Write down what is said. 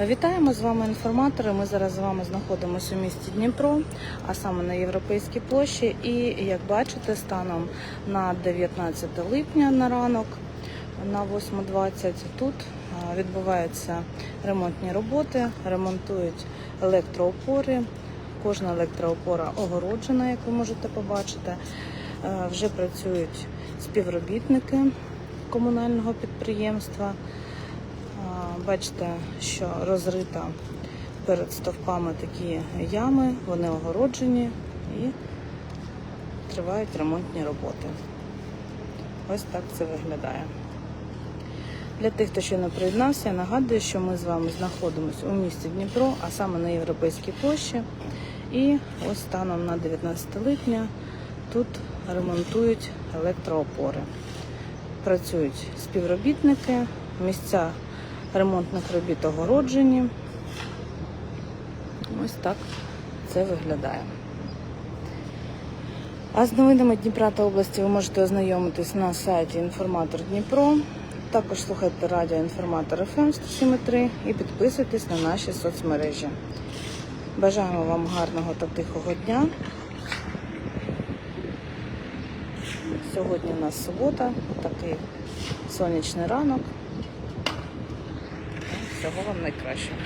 Вітаємо з вами інформатори. Ми зараз з вами знаходимося у місті Дніпро, а саме на Європейській площі. І як бачите, станом на 19 липня на ранок на 8.20 тут відбуваються ремонтні роботи, ремонтують електроопори. Кожна електроопора огороджена, як ви можете побачити. Е, Вже працюють співробітники комунального підприємства. Бачите, що розрита перед стовпами такі ями, вони огороджені і тривають ремонтні роботи. Ось так це виглядає. Для тих, хто ще не приєднався, я нагадую, що ми з вами знаходимося у місті Дніпро, а саме на Європейській площі. І ось станом на 19 липня тут ремонтують електроопори. Працюють співробітники, місця ремонтних робіт огороджені. Ось так це виглядає. А з новинами Дніпра та області ви можете ознайомитись на сайті Інформатор Дніпро. Також слухайте радіо Інформатор ФМ 107.3 і підписуйтесь на наші соцмережі. Бажаємо вам гарного та тихого дня. Сьогодні у нас субота, такий сонячний ранок. Всього вам найкращого.